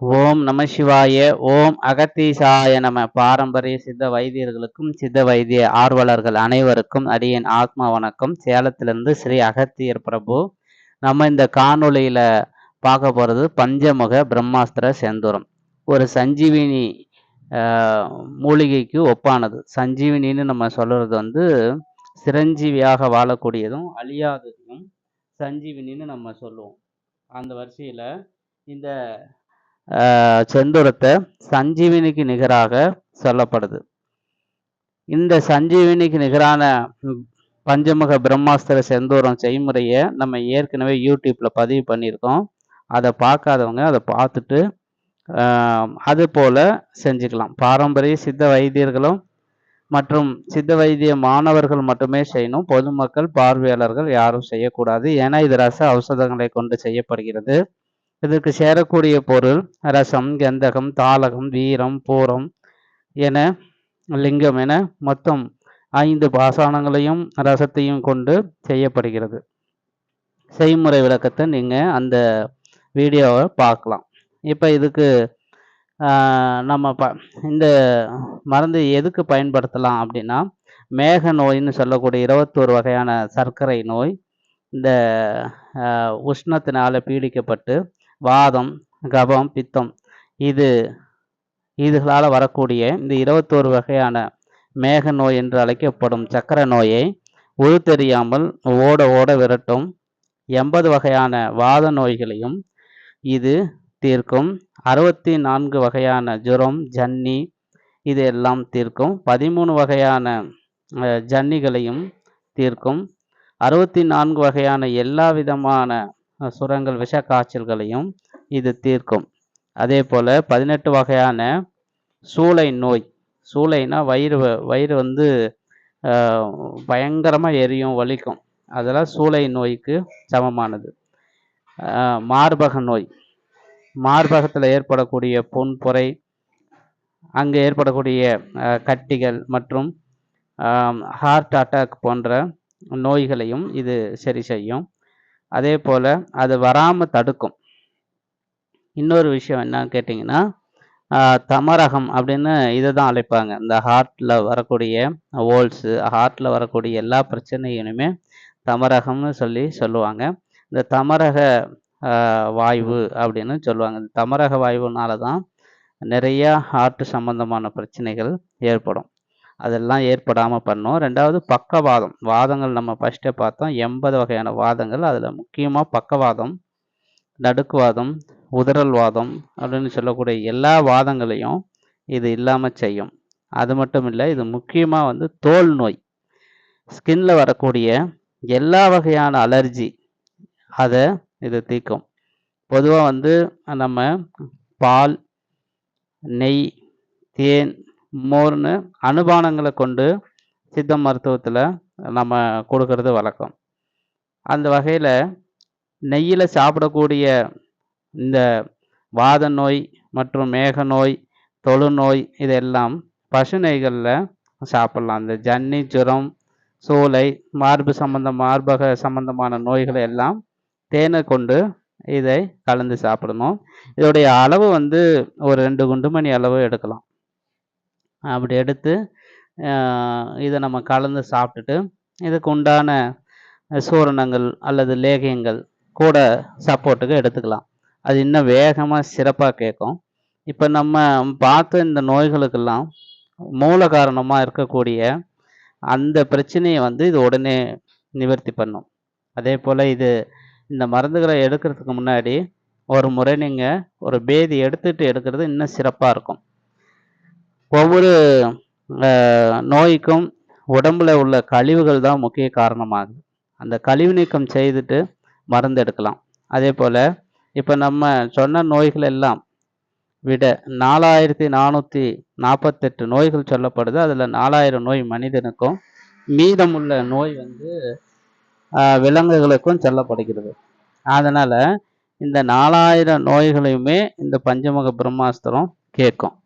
ஓம் நம சிவாய ஓம் அகத்தீசாய நம. பாரம்பரிய சித்த வைத்தியர்களுக்கும் சித்த வைத்திய ஆர்வலர்கள் அனைவருக்கும் அடியன் ஆத்மா வணக்கம். சேலத்திலிருந்து ஸ்ரீ அகத்தியர் பிரபு. நம்ம இந்த காணொளியில பார்க்க போகிறது பஞ்சமுக பிரம்மாஸ்திர செந்தூரம். ஒரு சஞ்சீவினி மூலிகைக்கு ஒப்பானது. சஞ்சீவினின்னு நம்ம சொல்கிறது வந்து சிரஞ்சீவியாக வாழக்கூடியதும் அழியாததும் சஞ்சீவினின்னு நம்ம சொல்லுவோம். அந்த வரிசையில் இந்த செந்துரத்தை சஞ்சீவினிக்கு நிகராக சொல்லப்படுது. இந்த சஞ்சீவினிக்கு நிகரான பஞ்சமுக பிரம்மாஸ்திர செந்தூரம் செய்முறையை நம்ம ஏற்கனவே யூடியூப்பில் பதிவு பண்ணியிருக்கோம். அதை பார்க்காதவங்க அதை பார்த்துட்டு அது போல் செஞ்சுக்கலாம். பாரம்பரிய சித்த வைத்தியர்களும் மற்றும் சித்த வைத்திய மாணவர்கள் மட்டுமே செய்யணும். பொதுமக்கள் பார்வையாளர்கள் யாரும் செய்யக்கூடாது. ஏன்னா இது ரச ஔஷதங்களை கொண்டு செய்யப்படுகிறது. இதற்கு சேரக்கூடிய பொருள் ரசம் கந்தகம் தாளகம் வீரம் பூரம் என லிங்கம் என மொத்தம் ஐந்து பாசானங்களையும் ரசத்தையும் கொண்டு செய்யப்படுகிறது. செய்முறை விளக்கத்தை நீங்கள் அந்த வீடியோவை பார்க்கலாம். இப்போ இதுக்கு நம்ம ப இந்த மருந்து எதுக்கு பயன்படுத்தலாம் அப்படின்னா மேக நோயின்னு சொல்லக்கூடிய இருபத்தோரு வகையான சர்க்கரை நோய் இந்த உஷ்ணத்தினால் பீடிக்கப்பட்டு வாதம் கபம் பித்தம். இது இதுகளால் வரக்கூடிய இந்த இருபத்தோரு வகையான மேக நோய் என்று அழைக்கப்படும் சக்கர நோயை உரு தெரியாமல் ஓட ஓட விரட்டும். எண்பது வகையான வாத நோய்களையும் இது தீர்க்கும். அறுபத்தி நான்கு வகையான ஜுரம் ஜன்னி இது எல்லாம் தீர்க்கும். பதிமூணு வகையான ஜன்னிகளையும் தீர்க்கும். அறுபத்தி நான்கு வகையான எல்லா விதமான சுரங்கள் விஷ காய்ச்சல்களையும் இது தீர்க்கும். அதே போல் பதினெட்டு வகையான சூளை நோய். சூளைனா வயிறு வயிறு வந்து பயங்கரமாக எரியும் வலிக்கும். அதெல்லாம் சூளை நோய்க்கு சமமானது. மார்பக நோய். மார்பகத்தில் ஏற்படக்கூடிய புண் பொறை அங்கே ஏற்படக்கூடிய கட்டிகள் மற்றும் ஹார்ட் அட்டாக் போன்ற நோய்களையும் இது சரி செய்யும். அதே போல் அது வராமல் தடுக்கும். இன்னொரு விஷயம் என்னன்னு கேட்டிங்கன்னா தமரகம் அப்படின்னு இதை தான் அழைப்பாங்க. இந்த ஹார்ட்டில் வரக்கூடிய ஓல்ஸு ஹார்ட்டில் வரக்கூடிய எல்லா பிரச்சனைகளுமே தமரகம்னு சொல்லி சொல்லுவாங்க. இந்த தமரக வாய்வு அப்படின்னு சொல்லுவாங்க. இந்த தமரக வாய்வுனால தான் நிறையா ஹார்ட் சம்மந்தமான பிரச்சனைகள் ஏற்படும். அதெல்லாம் ஏற்படாமல் பண்ணும். ரெண்டாவது பக்கவாதம். வாதங்கள் நம்ம ஃபஸ்ட்டே பார்த்தோம். எண்பது வகையான வாதங்கள். அதில் முக்கியமாக பக்கவாதம் நடுக்குவாதம் உதறல் வாதம் அப்படின்னு சொல்லக்கூடிய எல்லா வாதங்களையும் இது இல்லாமல் செய்யும். அது மட்டும் இல்லை இது முக்கியமாக வந்து தோல் நோய். ஸ்கின்ல வரக்கூடிய எல்லா வகையான அலர்ஜி அதை இது தீர்க்கும். பொதுவாக வந்து நம்ம பால் நெய் தேன் மோர்னு அனுபானங்களை கொண்டு சித்த மருத்துவத்தில் நம்ம கொடுக்கறது வழக்கம். அந்த வகையில் நெய்யில் சாப்பிடக்கூடிய இந்த வாத நோய் மற்றும் மேக நோய் தொழுநோய் இதெல்லாம் பசு நெய்களில் சாப்பிட்லாம். இந்த ஜன்னி ஜுரம் சூளை மார்பு சம்பந்தம் மார்பக சம்பந்தமான நோய்களை எல்லாம் தேனை கொண்டு இதை கலந்து சாப்பிடணும். இதோடைய அளவு வந்து ஒரு ரெண்டு குண்டு மணி அளவு எடுக்கலாம். அப்படி எடுத்து இதை நம்ம கலந்து சாப்பிட்டுட்டு இதுக்கு உண்டான சூரணங்கள் அல்லது லேகியங்கள் கூட சப்போர்ட்டுக்கு எடுத்துக்கலாம். அது இன்னும் வேகமாக சிறப்பாக கேட்கும். இப்போ நம்ம பார்த்த இந்த நோய்களுக்கெல்லாம் மூல காரணமாக இருக்கக்கூடிய அந்த பிரச்சனையை வந்து இது உடனே நிவர்த்தி பண்ணும். அதே போல் இது இந்த மருந்துகளை எடுக்கிறதுக்கு முன்னாடி ஒரு முறை நீங்கள் ஒரு பேதி எடுத்துகிட்டு எடுக்கிறது இன்னும் சிறப்பாக இருக்கும். ஒவ்வொரு நோய்க்கும் உடம்பில் உள்ள கழிவுகள் தான் முக்கிய காரணமாகுது. அந்த கழிவு நீக்கம் செய்துட்டு மருந்து எடுக்கலாம். அதே போல் இப்போ நம்ம சொன்ன நோய்கள் எல்லாம் விட நாலாயிரத்தி நானூற்றி நாற்பத்தெட்டு நோய்கள் சொல்லப்படுது. அதில் நாலாயிரம் நோய் மனிதனுக்கும் மீதமுள்ள நோய் வந்து விலங்குகளுக்கும் சொல்லப்படுகிறது. அதனால் இந்த நாலாயிரம் நோய்களையுமே இந்த பஞ்சமுக பிரம்மாஸ்திரம் கேட்கும்.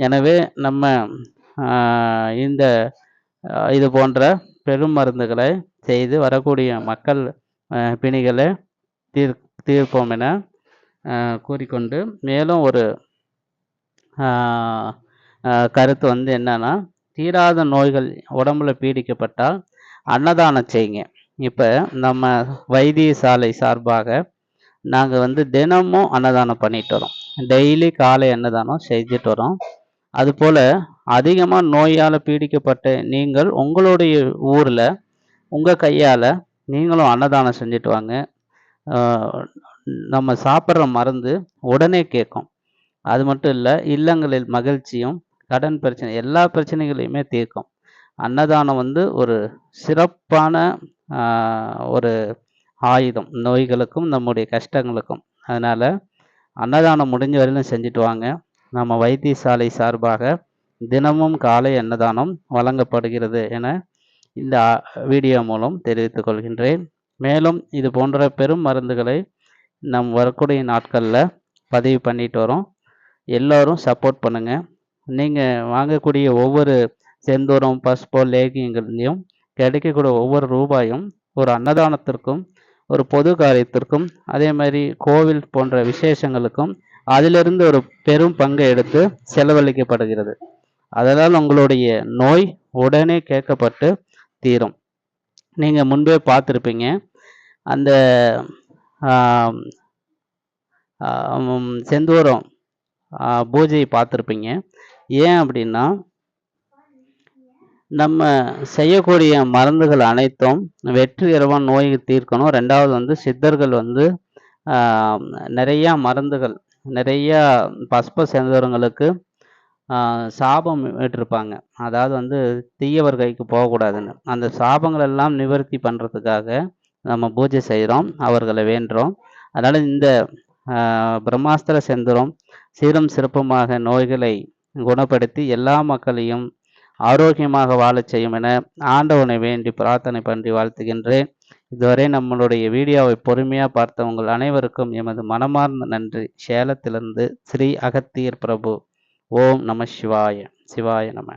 எனவே நம்ம இந்த இது போன்ற பெரும் மருந்துகளை செய்து வரக்கூடிய மக்கள் பிணிகளை தீர் தீர்ப்போம் என கூறிக்கொண்டு மேலும் ஒரு கருத்து வந்து என்னன்னா தீராத நோய்கள் உடம்புல பீடிக்கப்பட்டால் அன்னதானம் செய்யுங்க. இப்போ நம்ம வைத்தியசாலை சார்பாக நாங்கள் வந்து தினமும் அன்னதானம் பண்ணிட்டு வரோம். டெய்லி காலை அன்னதானம் செஞ்சுட்டு வரோம். அதுபோல் அதிகமாக நோயால் பீடிக்கப்பட்ட நீங்கள் உங்களுடைய ஊரில் உங்கள் கையால் நீங்களும் அன்னதானம் செஞ்சுட்டு வாங்க. நம்ம சாப்பிட்ற மருந்து உடனே கேட்கும். அது மட்டும் இல்லை இல்லங்களில் மகிழ்ச்சியும் கடன் பிரச்சனை எல்லா பிரச்சனைகளையுமே தீர்க்கும். அன்னதானம் வந்து ஒரு சிறப்பான ஒரு ஆயுதம். நோய்களுக்கும் நம்முடைய கஷ்டங்களுக்கும். அதனால் அன்னதானம் முடிஞ்ச வரையிலும் செஞ்சுட்டு வாங்க. நம்ம வைத்தியசாலை சார்பாக தினமும் காலை அன்னதானம் வழங்கப்படுகிறது என இந்த வீடியோ மூலம் தெரிவித்துக் கொள்கின்றேன். மேலும் இது போன்ற பெரும் மருந்துகளை நம் வரக்கூடிய நாட்களில் பதிவு பண்ணிட்டு வரோம். எல்லோரும் சப்போர்ட் பண்ணுங்கள் நீங்கள் வாங்கக்கூடிய ஒவ்வொரு செந்தூரம் பஸ்போ லேகியங்கள்லையும் கிடைக்கக்கூடிய ஒவ்வொரு ரூபாயும் ஒரு அன்னதானத்திற்கும் ஒரு பொது காரியத்திற்கும் அதே மாதிரி கோவில் போன்ற விசேஷங்களுக்கும் அதிலிருந்து ஒரு பெரும் பங்கை எடுத்து செலவழிக்கப்படுகிறது. அதனால் உங்களுடைய நோய் உடனே கேட்கப்பட்டு தீரும். நீங்கள் முன்பே பார்த்துருப்பீங்க. அந்த செந்தூரம் பூஜையை பார்த்துருப்பீங்க. ஏன் அப்படின்னா நம்ம செய்யக்கூடிய மருந்துகள் அனைத்தும் வெற்றிகரமாக நோயை தீர்க்கணும். ரெண்டாவது வந்து சித்தர்கள் வந்து நிறையா மருந்துகள் நிறையா பஸ்ப சேர்ந்தவர்களுக்கு சாபம் விட்டிருப்பாங்க அதாவது வந்து தீயவர் கைக்கு போகக்கூடாதுன்னு. அந்த சாபங்கள் எல்லாம் நிவர்த்தி பண்ணுறதுக்காக நம்ம பூஜை செய்கிறோம் அவர்களை வேண்டுறோம். அதனால் இந்த பிரம்மாஸ்திர செந்தரம் சீரும் சிறப்புமாக நோய்களை குணப்படுத்தி எல்லா மக்களையும் ஆரோக்கியமாக வாழச் செய்யும் என ஆண்டவனை வேண்டி பிரார்த்தனை பண்ணி வாழ்த்துகின்றேன். இதுவரை நம்மளுடைய வீடியோவை பொறுமையாக பார்த்த உங்கள் அனைவருக்கும் எமது மனமார்ந்த நன்றி. சேலத்திலிருந்து ஸ்ரீ அகத்தியர் பிரபு. ஓம் நம சிவாய சிவாய நம.